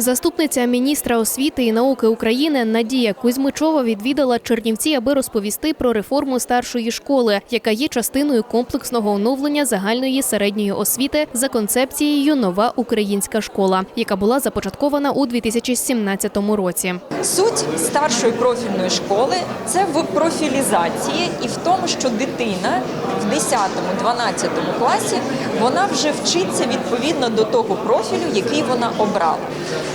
Заступниця міністра освіти і науки України Надія Кузьмичова відвідала Чернівці, аби розповісти про реформу старшої школи, яка є частиною комплексного оновлення загальної середньої освіти за концепцією Нова українська школа, яка була започаткована у 2017 році. Суть старшої профільної школи це в профілізації і в тому, що дитина в 10-12 класі вона вже вчиться відповідно до того профілю, який вона обрала.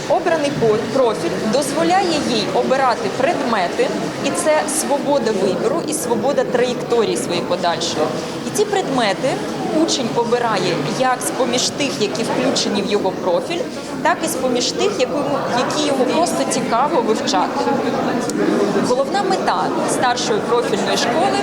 Обраний профіль дозволяє їй обирати предмети, і це свобода вибору і свобода траєкторії своєї подальшої. І ці предмети учень обирає як з поміж тих, які включені в його профіль, так і з поміж тих, які йому просто цікаво вивчати. Головна мета старшої профільної школи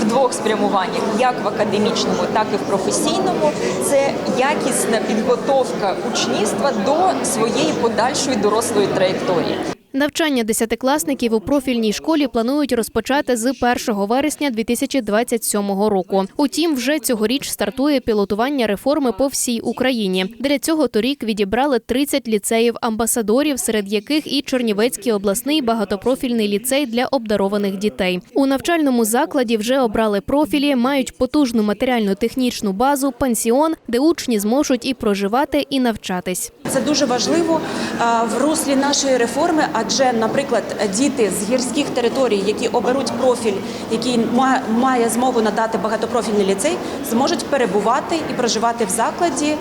в двох спрямуваннях, як в академічному, так і в професійному, це якісна підготовка учнівства до своєї подальшої дорослої траєкторії. Навчання десятикласників у профільній школі планують розпочати з 1 вересня 2027 року. Утім, вже цьогоріч стартує пілотування реформи по всій Україні. Для цього торік відібрали 30 ліцеїв амбасадорів, серед яких і Чернівецький обласний багатопрофільний ліцей для обдарованих дітей. У навчальному закладі вже обрали профілі, мають потужну матеріально-технічну базу, пансіон, де учні зможуть і проживати, і навчатись. Це дуже важливо в руслі нашої реформи, адже, наприклад, діти з гірських територій, які оберуть профіль, який має змогу надати багатопрофільний ліцей, зможуть перебувати і проживати в закладі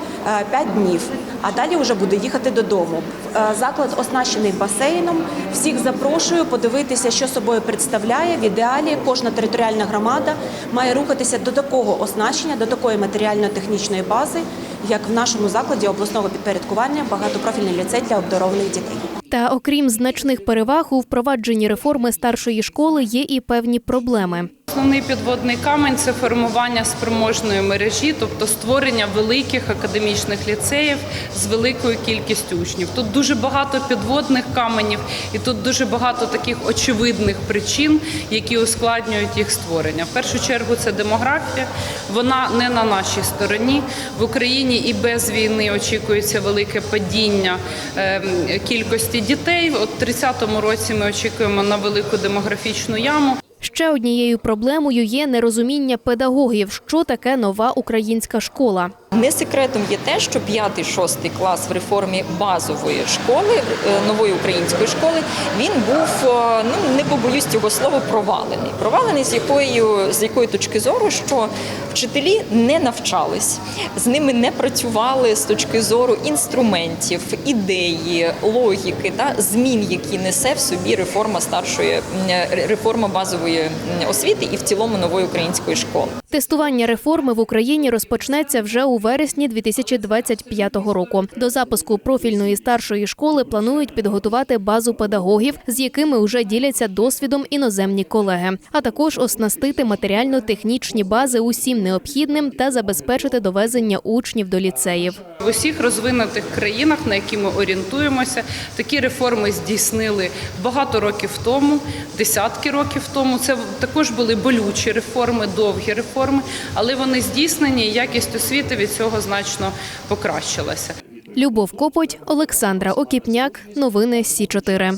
5 днів. А далі вже буде їхати додому. Е, Заклад оснащений басейном. Всіх запрошую подивитися, що собою представляє. В ідеалі кожна територіальна громада має рухатися до такого оснащення, до такої матеріально-технічної бази, як в нашому закладі обласного підпорядкування багатопрофільний ліцей для обдарованих дітей. Та окрім значних переваг у впровадженні реформи старшої школи є і певні проблеми. Основний підводний камень це формування спроможної мережі, тобто створення великих академічних ліцеїв з великою кількістю учнів. Тут дуже багато підводних каменів, і тут дуже багато таких очевидних причин, які ускладнюють їх створення. В першу чергу це демографія. Вона не на нашій стороні. В Україні і без війни очікується велике падіння ем, кількості дітей. От 30-му році ми очікуємо на велику демографічну яму. Ще однією проблемою є нерозуміння педагогів, що таке нова українська школа. Не секретом є те, що 5-6 клас в реформі базової школи, е, нової української школи, він був, е, ну не побоюсь цього слова, провалений. Провалений з якою, з якої точки зору, що вчителі не навчались, з ними не працювали з точки зору інструментів, ідеї, логіки та змін, які несе в собі реформа старшої м, реформа базової освіти і в цілому нової української школи. Тестування реформи в Україні розпочнеться вже у вересні 2025 року. До запуску профільної старшої школи планують підготувати базу педагогів, з якими вже діляться досвідом іноземні колеги, а також оснастити матеріально-технічні бази усім необхідним та забезпечити довезення учнів до ліцеїв. В усіх розвинутих країнах, на які ми орієнтуємося, такі реформи здійснили багато років тому, десятки років тому. Це також були болючі реформи, довгі реформи, але вони здійснені. і Якість освіти від цього значно покращилася. Любов Копоть, Олександра Окіпняк. Новини Сі 4